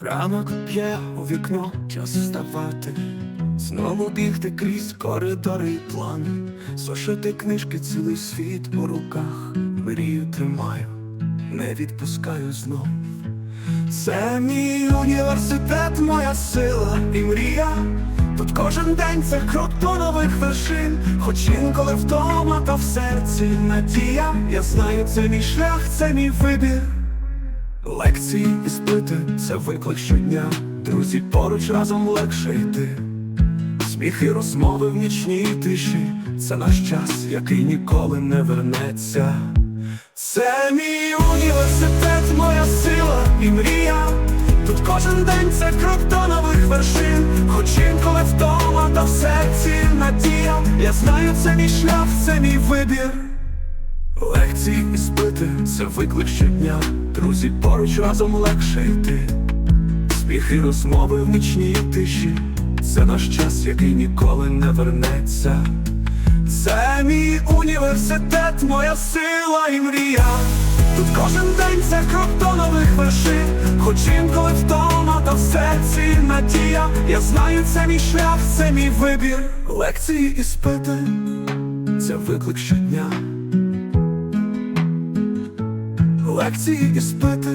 Ранок п'є у вікно, час вставати, знову бігти крізь коридори і плани, Зошити книжки, цілий світ у руках, мрію тримаю, не відпускаю знов. Це мій університет, моя сила і мрія. Тут кожен день це крок до нових вершин, хоч інколи вдома, та в серці надія. Я знаю, це мій шлях, це мій вибір. Лекції і сплити це виклик щодня. Друзі поруч разом легше йти. Сміх і розмови в нічній тиші. Це наш час, який ніколи не вернеться. Це мій університет, моя сила і мрія. Тут кожен день це крок до нових вершин. Хоч інколи вдома, та в серці надія. Я знаю, це мій шлях, це мій вибір. Лекції і спити це виклик щодня. Друзі поруч разом легше йти. Сміх і розмови в нічній тиші. Це наш час, який ніколи не вернеться. Це мій університет, моя сила і мрія. Тут кожен день це крок до нових вершин. Хоч інколи вдома, та в серці надія. Я знаю, це мій шлях, це мій вибір. Лекції і спити це виклик щодня. Лекції і спити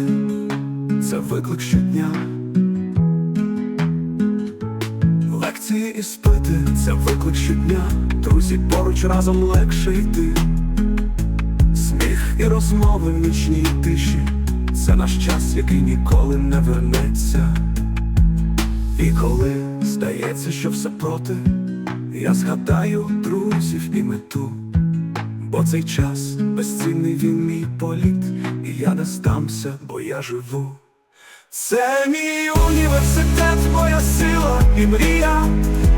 це виклик щодня. Лекції і спити це виклик щодня. Друзі поруч разом легше йти. Сміх і розмови в нічній тиші. Це наш час, який ніколи не вернеться. І коли здається, що все проти, я згадаю друзів і мету. Бо цей час безцінний він мій політ, я не здамся, бо я живу. Це мій університет, моя сила і мрія.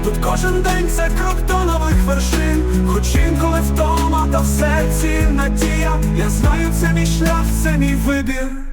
Тут кожен день це крок до нових вершин, хоч інколи вдома, та в серці надія. Я знаю, це мій шлях, це мій вибір.